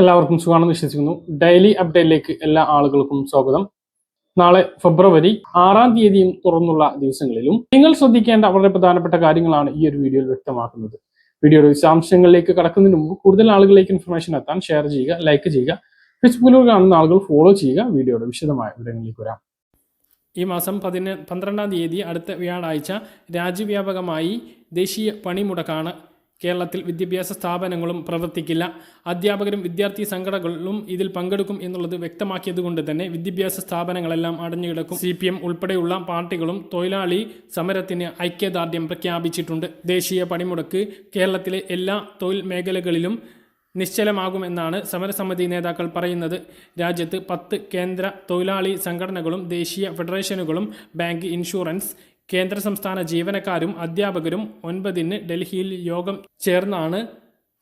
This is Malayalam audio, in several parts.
എല്ലാവർക്കും സുഖമാണെന്ന് വിശ്വസിക്കുന്നു. ഡെയിലി അപ്ഡേറ്റിലേക്ക് എല്ലാ ആളുകൾക്കും സ്വാഗതം. നാളെ ഫെബ്രുവരി ആറാം തീയതിയും തുറന്നുള്ള ദിവസങ്ങളിലും നിങ്ങൾ ശ്രദ്ധിക്കേണ്ട വളരെ പ്രധാനപ്പെട്ട കാര്യങ്ങളാണ് ഈ ഒരു വീഡിയോയിൽ വ്യക്തമാക്കുന്നത്. വീഡിയോയുടെ വിശദാംശങ്ങളിലേക്ക് കടക്കുന്നതിന് മുമ്പ് കൂടുതൽ ആളുകളിലേക്ക് ഇൻഫർമേഷൻ എത്താൻ ഷെയർ ചെയ്യുക ലൈക്ക് ചെയ്യുക ഫേസ്ബുക്കിലൂടെ കാണുന്ന ആളുകൾ ഫോളോ ചെയ്യുക വീഡിയോയുടെ വിശദമായ വിവരങ്ങളിലേക്ക് വരാം. ഈ മാസം പതിന പന്ത്രണ്ടാം തീയതി അടുത്ത വ്യാഴാഴ്ച രാജ്യവ്യാപകമായി ദേശീയ പണിമുടക്കാണ് കേരളത്തിൽ വിദ്യാഭ്യാസ സ്ഥാപനങ്ങളും പ്രവർത്തിക്കില്ല. അധ്യാപകരും വിദ്യാർത്ഥി സംഘടനകളും ഇതിൽ പങ്കെടുക്കും എന്നുള്ളത് വ്യക്തമാക്കിയതുകൊണ്ട് തന്നെ വിദ്യാഭ്യാസ സ്ഥാപനങ്ങളെല്ലാം അടഞ്ഞുകിടക്കും. സി പി എം ഉൾപ്പെടെയുള്ള പാർട്ടികളും തൊഴിലാളി സമരത്തിന് ഐക്യദാർഢ്യം പ്രഖ്യാപിച്ചിട്ടുണ്ട്. ദേശീയ പണിമുടക്ക് കേരളത്തിലെ എല്ലാ തൊഴിൽ മേഖലകളിലും നിശ്ചലമാകുമെന്നാണ് സമരസമിതി നേതാക്കൾ പറയുന്നത്. രാജ്യത്ത് പത്ത് കേന്ദ്ര തൊഴിലാളി സംഘടനകളും ദേശീയ ഫെഡറേഷനുകളും ബാങ്ക് ഇൻഷുറൻസ് കേന്ദ്ര സംസ്ഥാന ജീവനക്കാരും അധ്യാപകരും ഒൻപതിന് ഡൽഹിയിൽ യോഗം ചേർന്നാണ്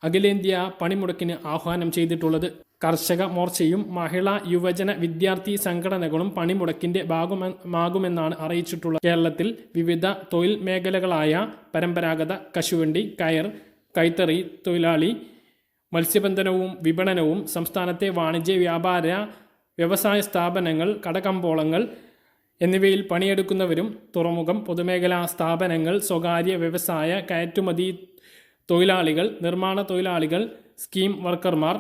അഖിലേന്ത്യാ പണിമുടക്കിന് ആഹ്വാനം ചെയ്തിട്ടുള്ളത്. കർഷക മോർച്ചയും മഹിളാ യുവജന വിദ്യാർത്ഥി സംഘടനകളും പണിമുടക്കിന്റെ ഭാഗമാകുമെന്നാണ് അറിയിച്ചിട്ടുള്ളത് കേരളത്തിൽ വിവിധ തൊഴിൽ മേഖലകളായ പരമ്പരാഗത കശുവണ്ടി കയർ കൈത്തറി തൊഴിലാളി മത്സ്യബന്ധനവും വിപണനവും സംസ്ഥാനത്തെ വാണിജ്യ വ്യാപാര വ്യവസായ സ്ഥാപനങ്ങൾ കടകമ്പോളങ്ങൾ എന്നിവയിൽ പണിയെടുക്കുന്നവരും തുറമുഖം പൊതുമേഖലാ സ്ഥാപനങ്ങൾ സ്വകാര്യ വ്യവസായ കയറ്റുമതി തൊഴിലാളികൾ നിർമ്മാണ തൊഴിലാളികൾ സ്കീം വർക്കർമാർ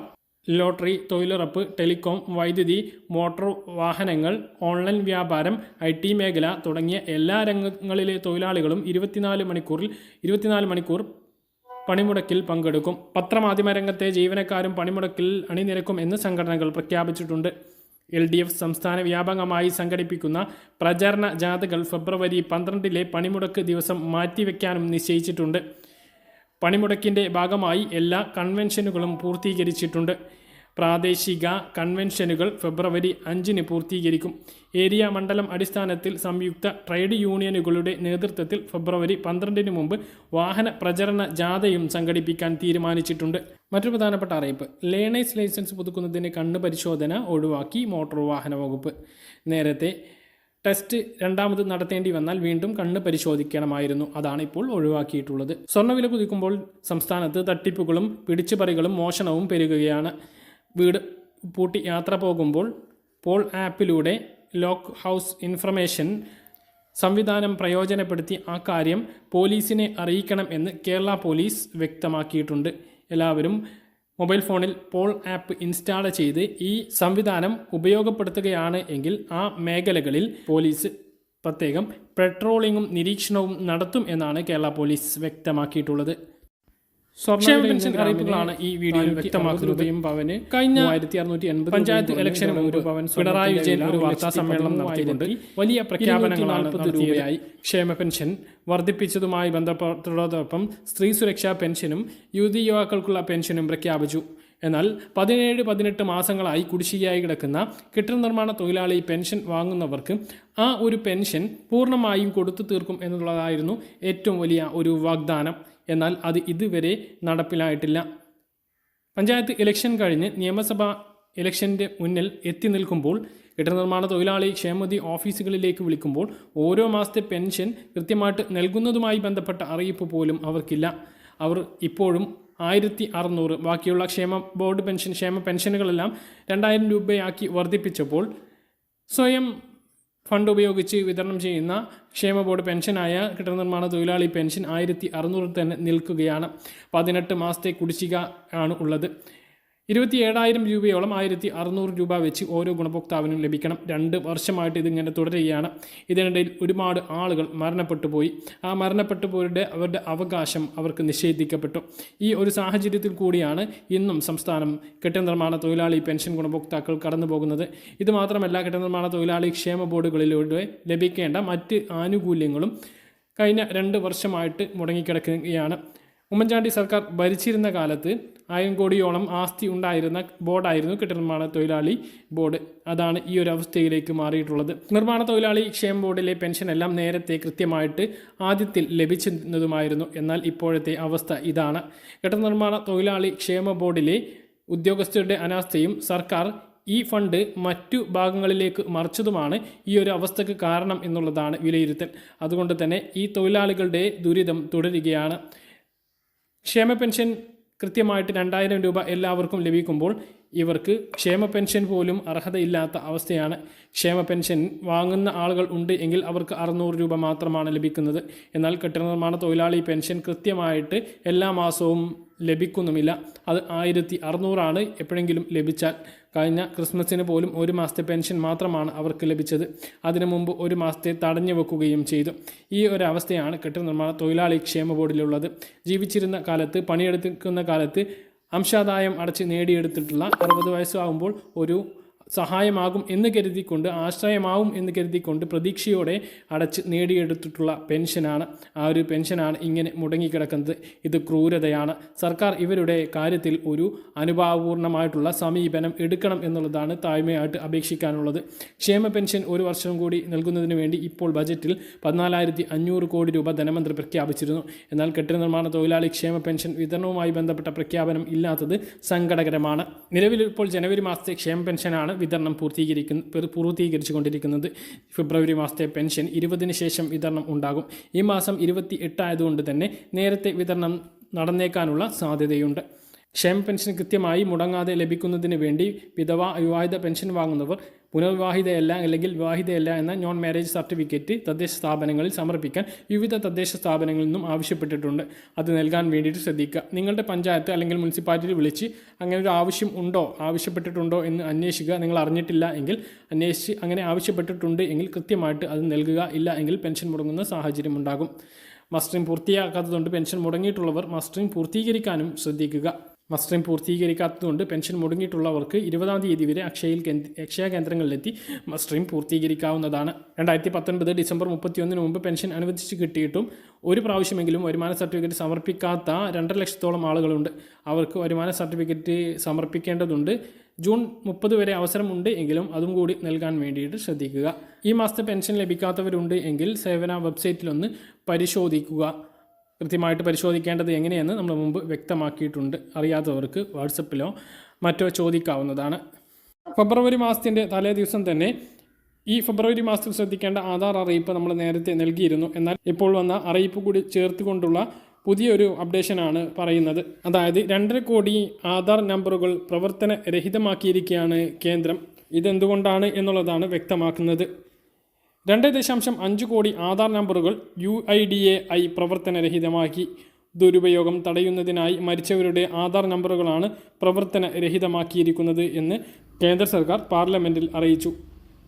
ലോട്ടറി തൊഴിലുറപ്പ് ടെലികോം വൈദ്യുതി മോട്ടോർ വാഹനങ്ങൾ ഓൺലൈൻ വ്യാപാരം ഐ ടി മേഖല തുടങ്ങിയ എല്ലാ രംഗങ്ങളിലെ തൊഴിലാളികളും ഇരുപത്തിനാല് മണിക്കൂറിൽ ഇരുപത്തിനാല് മണിക്കൂർ പണിമുടക്കിൽ പങ്കെടുക്കും. പത്രമാധ്യമരംഗത്തെ ജീവനക്കാരും പണിമുടക്കിൽ അണിനിരക്കും എന്ന് സംഘടനകൾ പ്രഖ്യാപിച്ചിട്ടുണ്ട്. എൽ ഡി എഫ് സംസ്ഥാന വ്യാപകമായി സംഘടിപ്പിക്കുന്ന പ്രചാരണ ജാഥകൾ ഫെബ്രുവരി പന്ത്രണ്ടിലെ പണിമുടക്ക് ദിവസം മാറ്റിവെക്കാനും നിശ്ചയിച്ചിട്ടുണ്ട്. പണിമുടക്കിന്റെ ഭാഗമായി എല്ലാ കൺവെൻഷനുകളും പൂർത്തീകരിച്ചിട്ടുണ്ട്. പ്രാദേശിക കൺവെൻഷനുകൾ ഫെബ്രുവരി അഞ്ചിന് പൂർത്തീകരിക്കും. ഏരിയ മണ്ഡലം അടിസ്ഥാനത്തിൽ സംയുക്ത ട്രേഡ് യൂണിയനുകളുടെ നേതൃത്വത്തിൽ ഫെബ്രുവരി പന്ത്രണ്ടിന് മുമ്പ് വാഹന പ്രചരണ ജാഥയും സംഘടിപ്പിക്കാൻ തീരുമാനിച്ചിട്ടുണ്ട്. മറ്റു പ്രധാനപ്പെട്ട അറിയിപ്പ്. ലേണേഴ്സ് ലൈസൻസ് പുതുക്കുന്നതിന് കണ്ണ് പരിശോധന ഒഴിവാക്കി മോട്ടോർ വാഹന വകുപ്പ്. നേരത്തെ ടെസ്റ്റ് രണ്ടാമത് നടത്തേണ്ടി വന്നാൽ വീണ്ടും കണ്ണ് പരിശോധിക്കണമായിരുന്നു. അതാണ് ഇപ്പോൾ ഒഴിവാക്കിയിട്ടുള്ളത്. സ്വർണവില കുതിക്കുമ്പോൾ സംസ്ഥാനത്ത് തട്ടിപ്പുകളും പിടിച്ചുപറികളും മോഷണവും പെരുകുകയാണ്. വീട് പൂട്ടി യാത്ര പോകുമ്പോൾ പോൾ ആപ്പിലൂടെ ലോക്ക് ഹൗസ് ഇൻഫർമേഷൻ സംവിധാനം പ്രയോജനപ്പെടുത്തി ആ കാര്യം പോലീസിനെ അറിയിക്കണം എന്ന് കേരള പോലീസ് വ്യക്തമാക്കിയിട്ടുണ്ട്. എല്ലാവരും മൊബൈൽ ഫോണിൽ പോൾ ആപ്പ് ഇൻസ്റ്റാൾ ചെയ്ത് ഈ സംവിധാനം ഉപയോഗപ്പെടുത്തുകയാണ് എങ്കിൽ ആ മേഖലകളിൽ പോലീസ് പ്രത്യേകം പെട്രോളിങ്ങും നിരീക്ഷണവും നടത്തും എന്നാണ് കേരള പോലീസ് വ്യക്തമാക്കിയിട്ടുള്ളത്. പെൻഷൻ അറിയിപ്പുകളാണ് ഈ വീഡിയോയിൽ വ്യക്തമാക്കുന്നത്. ഭവന് കഴിഞ്ഞ ആയിരത്തി അറുന്നൂറ്റി എൺപത് പഞ്ചായത്ത് ഇലക്ഷന് ഒരു പവൻ പിണറായി വിജയൻ ഒരു വാർത്താ സമ്മേളനം നടത്തിയിട്ടുണ്ട്. വലിയ പ്രഖ്യാപനങ്ങളാണ് നടത്തിയതായി ക്ഷേമ പെൻഷൻ വർദ്ധിപ്പിച്ചതുമായി ബന്ധപ്പെട്ടതോടൊപ്പം സ്ത്രീ സുരക്ഷാ പെൻഷനും യുവതി യുവാക്കൾക്കുള്ള പെൻഷനും പ്രഖ്യാപിച്ചു. എന്നാൽ പതിനേഴ് പതിനെട്ട് മാസങ്ങളായി കുടിശ്ശികയായി കിടക്കുന്ന കെട്ടിട നിർമ്മാണ തൊഴിലാളി പെൻഷൻ വാങ്ങുന്നവർക്ക് ആ ഒരു പെൻഷൻ പൂർണമായും കൊടുത്തു തീർക്കും എന്നുള്ളതായിരുന്നു ഏറ്റവും വലിയ ഒരു വാഗ്ദാനം. എന്നാൽ അത് ഇതുവരെ നടപ്പിലായിട്ടില്ല. പഞ്ചായത്ത് ഇലക്ഷൻ കഴിഞ്ഞ് നിയമസഭാ ഇലക്ഷന്റെ മുന്നിൽ എത്തി നിൽക്കുമ്പോൾ കെട്ടിട നിർമ്മാണ തൊഴിലാളി ക്ഷേമനിധി ഓഫീസുകളിലേക്ക് വിളിക്കുമ്പോൾ ഓരോ മാസത്തെ പെൻഷൻ കൃത്യമായിട്ട് നൽകുന്നതുമായി ബന്ധപ്പെട്ട അറിയിപ്പ് പോലും അവർക്കില്ല. അവർ ഇപ്പോഴും ആയിരത്തി അറുന്നൂറ് ബാക്കിയുള്ള ക്ഷേമ ബോർഡ് പെൻഷൻ ക്ഷേമ പെൻഷനുകളെല്ലാം രണ്ടായിരം രൂപയാക്കി വർദ്ധിപ്പിച്ചപ്പോൾ സ്വയം ഫണ്ട് ഉപയോഗിച്ച് വിതരണം ചെയ്യുന്ന ക്ഷേമ ബോർഡ് പെൻഷനായ കെട്ടിട നിർമ്മാണ തൊഴിലാളി പെൻഷൻ ആയിരത്തി അറുന്നൂറിൽ തന്നെ നിൽക്കുകയാണ്. പതിനെട്ട് മാസത്തെ കുടിശ്ശിക ആണ് ഉള്ളത്. ഇരുപത്തി ഏഴായിരം രൂപയോളം ആയിരത്തി അറുന്നൂറ് രൂപ വെച്ച് ഓരോ ഗുണഭോക്താവിനും ലഭിക്കണം. രണ്ട് വർഷമായിട്ട് ഇതിങ്ങനെ തുടരുകയാണ്. ഇതിനിടയിൽ ഒരുപാട് ആളുകൾ മരണപ്പെട്ടു പോയി. ആ മരണപ്പെട്ടു പോയവരുടെ അവരുടെ അവകാശം അവർക്ക് നിഷേധിക്കപ്പെട്ടു. ഈ ഒരു സാഹചര്യത്തിൽ കൂടിയാണ് ഇന്നും സംസ്ഥാനം കെട്ടിട നിർമ്മാണ തൊഴിലാളി പെൻഷൻ ഗുണഭോക്താക്കൾ കടന്നു പോകുന്നത് ഇത് മാത്രമല്ല കെട്ടിട നിർമ്മാണ തൊഴിലാളി ക്ഷേമ ബോർഡുകളിലൂടെ ലഭിക്കേണ്ട മറ്റ് ആനുകൂല്യങ്ങളും കഴിഞ്ഞ രണ്ട് വർഷമായിട്ട് മുടങ്ങിക്കിടക്കുകയാണ്. ഉമ്മൻചാണ്ടി സർക്കാർ ഭരിച്ചിരുന്ന കാലത്ത് ആയിരം കോടിയോളം ആസ്തി ഉണ്ടായിരുന്ന ബോർഡായിരുന്നു കെട്ടിട നിർമ്മാണ തൊഴിലാളി ബോർഡ്. അതാണ് ഈ ഒരു അവസ്ഥയിലേക്ക് മാറിയിട്ടുള്ളത്. നിർമ്മാണ തൊഴിലാളി ക്ഷേമ ബോർഡിലെ പെൻഷൻ എല്ലാം നേരത്തെ കൃത്യമായിട്ട് ആദ്യത്തിൽ ലഭിച്ചിരുന്നതുമായിരുന്നു. എന്നാൽ ഇപ്പോഴത്തെ അവസ്ഥ ഇതാണ്. കെട്ടിട നിർമ്മാണ തൊഴിലാളി ക്ഷേമ ബോർഡിലെ ഉദ്യോഗസ്ഥരുടെ അനാസ്ഥയും സർക്കാർ ഈ ഫണ്ട് മറ്റു ഭാഗങ്ങളിലേക്ക് മറിച്ചതുമാണ് ഈ ഒരു അവസ്ഥക്ക് കാരണം എന്നുള്ളതാണ് വിലയിരുത്തൽ. അതുകൊണ്ട് തന്നെ ഈ തൊഴിലാളികളുടെ ദുരിതം തുടരുകയാണ്. ക്ഷേമ പെൻഷൻ കൃത്യമായിട്ട് രണ്ടായിരം രൂപ എല്ലാവർക്കും ലഭിക്കുമ്പോൾ ഇവർക്ക് ക്ഷേമ പെൻഷൻ പോലും അർഹതയില്ലാത്ത അവസ്ഥയാണ്. ക്ഷേമ പെൻഷൻ വാങ്ങുന്ന ആളുകൾ ഉണ്ട് എങ്കിൽ അവർക്ക് അറുന്നൂറ് രൂപ മാത്രമാണ് ലഭിക്കുന്നത്. എന്നാൽ കെട്ടിട നിർമ്മാണ തൊഴിലാളി പെൻഷൻ കൃത്യമായിട്ട് എല്ലാ മാസവും ലഭിക്കുന്നുമില്ല. അത് ആയിരത്തി അറുന്നൂറാണ് എപ്പോഴെങ്കിലും ലഭിച്ചാൽ. കഴിഞ്ഞ ക്രിസ്മസിന് പോലും ഒരു മാസത്തെ പെൻഷൻ മാത്രമാണ് അവർക്ക് ലഭിച്ചത്. അതിനു മുമ്പ് ഒരു മാസത്തെ തടഞ്ഞു വെക്കുകയും ചെയ്തു. ഈ ഒരു അവസ്ഥയാണ് കെട്ടിട നിർമ്മാണ തൊഴിലാളി ക്ഷേമ ബോർഡിലുള്ളത്. ജീവിച്ചിരുന്ന കാലത്ത് പണിയെടുക്കുന്ന കാലത്ത് അംശാദായം അടച്ച് നേടിയെടുത്തിട്ടുള്ള അറുപത് വയസ്സാകുമ്പോൾ ഒരു സഹായമാകും എന്ന് കരുതിക്കൊണ്ട് ആശ്രയമാവും എന്ന് കരുതിക്കൊണ്ട് പ്രതീക്ഷയോടെ അടച്ച് നേടിയെടുത്തിട്ടുള്ള പെൻഷനാണ്. ആ ഒരു പെൻഷനാണ് ഇങ്ങനെ മുടങ്ങിക്കിടക്കുന്നത്. ഇത് ക്രൂരതയാണ്. സർക്കാർ ഇവരുടെ കാര്യത്തിൽ ഒരു അനുഭാവപൂർണമായിട്ടുള്ള സമീപനം എടുക്കണം എന്നുള്ളതാണ് താഴ്മയായിട്ട് അപേക്ഷിക്കാനുള്ളത്. ക്ഷേമ പെൻഷൻ ഒരു വർഷം കൂടി നൽകുന്നതിന് വേണ്ടി ഇപ്പോൾ ബജറ്റിൽ പതിനാലായിരത്തി അഞ്ഞൂറ് കോടി രൂപ ധനമന്ത്രി പ്രഖ്യാപിച്ചിരുന്നു. എന്നാൽ കെട്ടിട നിർമ്മാണ തൊഴിലാളി ക്ഷേമ പെൻഷൻ വിതരണവുമായി ബന്ധപ്പെട്ട പ്രഖ്യാപനം ഇല്ലാത്തത് സങ്കടകരമാണ്. നിലവിൽ ഇപ്പോൾ ജനുവരി മാസത്തെ ക്ഷേമ പെൻഷനാണ് വിതരണം പൂർത്തീകരിക്കുന്ന പൂർത്തീകരിച്ചു കൊണ്ടിരിക്കുന്നത് ഫെബ്രുവരി മാസത്തെ പെൻഷൻ ഇരുപതിന് ശേഷം വിതരണം ഉണ്ടാകും. ഈ മാസം ഇരുപത്തി എട്ടായതുകൊണ്ട് തന്നെ നേരത്തെ വിതരണം നടന്നേക്കാനുള്ള സാധ്യതയുണ്ട്. ക്ഷേമ പെൻഷൻ കൃത്യമായി മുടങ്ങാതെ ലഭിക്കുന്നതിന് വേണ്ടി വിധവ വിവാഹിത പെൻഷൻ വാങ്ങുന്നവർ പുനർവിവാഹിതയല്ല അല്ലെങ്കിൽ വിവാഹിതയല്ല എന്ന നോൺ മാരേജ് സർട്ടിഫിക്കറ്റ് തദ്ദേശ സ്ഥാപനങ്ങളിൽ സമർപ്പിക്കാൻ വിവിധ തദ്ദേശ സ്ഥാപനങ്ങളിൽ നിന്നും ആവശ്യപ്പെട്ടിട്ടുണ്ട്. അത് നൽകാൻ വേണ്ടിയിട്ട് ശ്രദ്ധിക്കുക. നിങ്ങളുടെ പഞ്ചായത്ത് അല്ലെങ്കിൽ മുനിസിപ്പാലിറ്റി വിളിച്ച് അങ്ങനെ ഒരു ആവശ്യം ഉണ്ടോ ആവശ്യപ്പെട്ടിട്ടുണ്ടോ എന്ന് അന്വേഷിക്കുക. നിങ്ങൾ അറിഞ്ഞിട്ടില്ല എങ്കിൽ അന്വേഷിച്ച് അങ്ങനെ ആവശ്യപ്പെട്ടിട്ടുണ്ട് എങ്കിൽ കൃത്യമായിട്ട് അത് നൽകുക. ഇല്ല എങ്കിൽ പെൻഷൻ മുടങ്ങുന്ന സാഹചര്യം ഉണ്ടാകും. മസ്റ്ററിംഗ് പൂർത്തിയാക്കാത്തതുകൊണ്ട് പെൻഷൻ മുടങ്ങിയിട്ടുള്ളവർ മസ്റ്ററിംഗ് പൂർത്തീകരിക്കാനും ശ്രദ്ധിക്കുക. മസ്റ്ററിംഗ് പൂർത്തീകരിക്കാത്തതുകൊണ്ട് പെൻഷൻ മുടങ്ങിയിട്ടുള്ളവർക്ക് ഇരുപതാം തീയതി വരെ അക്ഷയയിൽ അക്ഷയ കേന്ദ്രങ്ങളിലെത്തി മസ്റ്ററിംഗ് പൂർത്തീകരിക്കാവുന്നതാണ്. രണ്ടായിരത്തി പത്തൊൻപത് ഡിസംബർ മുപ്പത്തിയൊന്നിന് മുമ്പ് പെൻഷൻ അനുവദിച്ച് കിട്ടിയിട്ടും ഒരു പ്രാവശ്യമെങ്കിലും വരുമാന സർട്ടിഫിക്കറ്റ് സമർപ്പിക്കാത്ത രണ്ടര ലക്ഷത്തോളം ആളുകളുണ്ട്. അവർക്ക് വരുമാന സർട്ടിഫിക്കറ്റ് സമർപ്പിക്കേണ്ടതുണ്ട്. ജൂൺ മുപ്പത് വരെ അവസരമുണ്ട് എങ്കിലും അതും കൂടി നൽകാൻ വേണ്ടിയിട്ട് ശ്രദ്ധിക്കുക. ഈ മാസത്തെ പെൻഷൻ ലഭിക്കാത്തവരുണ്ട് എങ്കിൽ സേവന വെബ്സൈറ്റിലൊന്ന് പരിശോധിക്കുക. കൃത്യമായിട്ട് പരിശോധിക്കേണ്ടത് എങ്ങനെയെന്ന് നമ്മൾ മുമ്പ് വ്യക്തമാക്കിയിട്ടുണ്ട്. അറിയാത്തവർക്ക് വാട്സപ്പിലോ മറ്റോ ചോദിക്കാവുന്നതാണ്. ഫെബ്രുവരി മാസത്തിന്റെ തലേ ദിവസം തന്നെ ഈ ഫെബ്രുവരി മാസത്തിൽ ശ്രദ്ധിക്കേണ്ട ആധാർ അറിയിപ്പ് നമ്മൾ നേരത്തെ നൽകിയിരുന്നു. എന്നാൽ ഇപ്പോൾ വന്ന അറിയിപ്പ് കൂടി ചേർത്തുകൊണ്ടുള്ള പുതിയൊരു അപ്ഡേഷനാണ് പറയുന്നത്. അതായത് രണ്ടര കോടി ആധാർ നമ്പറുകൾ പ്രവർത്തന രഹിതമാക്കിയിരിക്കുകയാണ് കേന്ദ്രം. ഇതെന്തുകൊണ്ടാണ് എന്നുള്ളതാണ് വ്യക്തമാക്കുന്നത്. രണ്ട് ദശാംശം അഞ്ച് കോടി ആധാർ നമ്പറുകൾ U I D A I പ്രവർത്തനരഹിതമാക്കി. ദുരുപയോഗം തടയുന്നതിനായി മരിച്ചവരുടെ ആധാർ നമ്പറുകളാണ് പ്രവർത്തനരഹിതമാക്കിയിരിക്കുന്നത് എന്ന് കേന്ദ്ര സർക്കാർ പാർലമെന്റിൽ അറിയിച്ചു.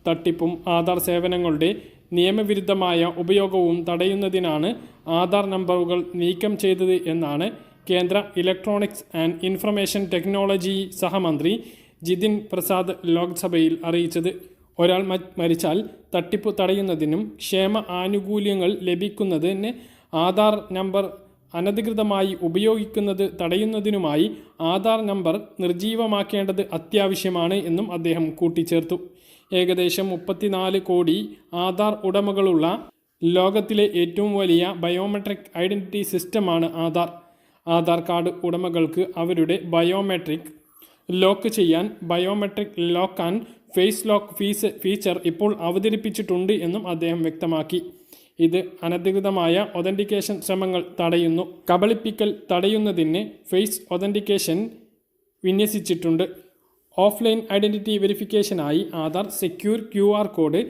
തട്ടിപ്പും ആധാർ സേവനങ്ങളുടെ നിയമവിരുദ്ധമായ ഉപയോഗവും തടയുന്നതിനാണ് ആധാർ നമ്പറുകൾ നീക്കം ചെയ്തത് എന്നാണ് കേന്ദ്ര ഇലക്ട്രോണിക്സ് ആൻഡ് ഇൻഫർമേഷൻ ടെക്നോളജി സഹമന്ത്രി ജിതിൻ പ്രസാദ് ലോക്സഭയിൽ അറിയിച്ചത്. ഒരാൾ മരിച്ചാൽ തട്ടിപ്പ് തടയുന്നതിനും ക്ഷേമ ആനുകൂല്യങ്ങൾ ലഭിക്കുന്നതിന് ആധാർ നമ്പർ അനധികൃതമായി ഉപയോഗിക്കുന്നത് തടയുന്നതിനുമായി ആധാർ നമ്പർ നിർജീവമാക്കേണ്ടത് അത്യാവശ്യമാണ് എന്നും അദ്ദേഹം കൂട്ടിച്ചേർത്തു. ഏകദേശം മുപ്പത്തിനാല് കോടി ആധാർ ഉടമകളുള്ള ലോകത്തിലെ ഏറ്റവും വലിയ ബയോമെട്രിക് ഐഡന്റിറ്റി സിസ്റ്റമാണ് ആധാർ. ആധാർ കാർഡ് ഉടമകൾക്ക് അവരുടെ ബയോമെട്രിക് ലോക്ക് ചെയ്യാൻ biometric lock and face lock fees feature ഇപ്പോൾ അവതരിപ്പിച്ചിട്ടുണ്ട് എന്നും അദ്ദേഹം വ്യക്തമാക്കി. ഇത് അനധികൃതമായ ഒതന്റിക്കേഷൻ ശ്രമങ്ങൾ തടയുന്നു. കബളിപ്പിക്കൽ തടയുന്നതിന് ഫേസ് ഒതന്റിക്കേഷൻ വിന്യസിച്ചിട്ടുണ്ട്. Offline identity വെരിഫിക്കേഷനായി Aadhaar secure Q R code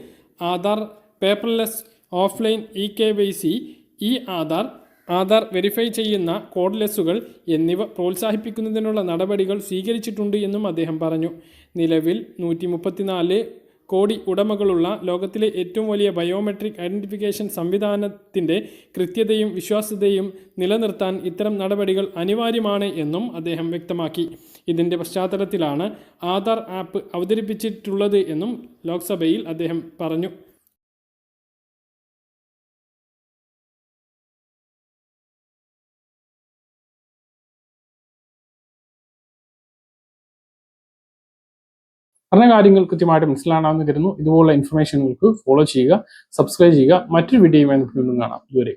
Aadhaar paperless offline e K Y C e Aadhaar Aadhaar verify ചെയ്യുന്ന കോഡ്ലെസ്സുകൾ എന്നിവ പ്രോത്സാഹിപ്പിക്കുന്നതിനുള്ള നടപടികൾ സ്വീകരിച്ചിട്ടുണ്ട് എന്നും അദ്ദേഹം പറഞ്ഞു. നിലവിൽ നൂറ്റി മുപ്പത്തിനാല് കോടി ഉടമകളുള്ള ലോകത്തിലെ ഏറ്റവും വലിയ ബയോമെട്രിക് ഐഡന്റിഫിക്കേഷൻ സംവിധാനത്തിന്റെ കൃത്യതയും വിശ്വാസ്യതയും നിലനിർത്താൻ ഇത്തരം നടപടികൾ അനിവാര്യമാണ് എന്നും അദ്ദേഹം വ്യക്തമാക്കി. ഇതിന്റെ പശ്ചാത്തലത്തിലാണ് ആധാർ ആപ്പ് അവതരിപ്പിച്ചിട്ടുള്ളത് എന്നും ലോക്സഭയിൽ അദ്ദേഹം പറഞ്ഞു. പറഞ്ഞ കാര്യങ്ങൾ കൃത്യമായിട്ട് മനസ്സിലാണെന്ന് കരുതുന്നു. ഇതുപോലുള്ള ഇൻഫർമേഷനുകൾക്ക് ഫോളോ ചെയ്യുക സബ്സ്ക്രൈബ് ചെയ്യുക. മറ്റൊരു വീഡിയോയുമായി നമുക്ക് വീണ്ടും കാണാം. ഇതുവരെ.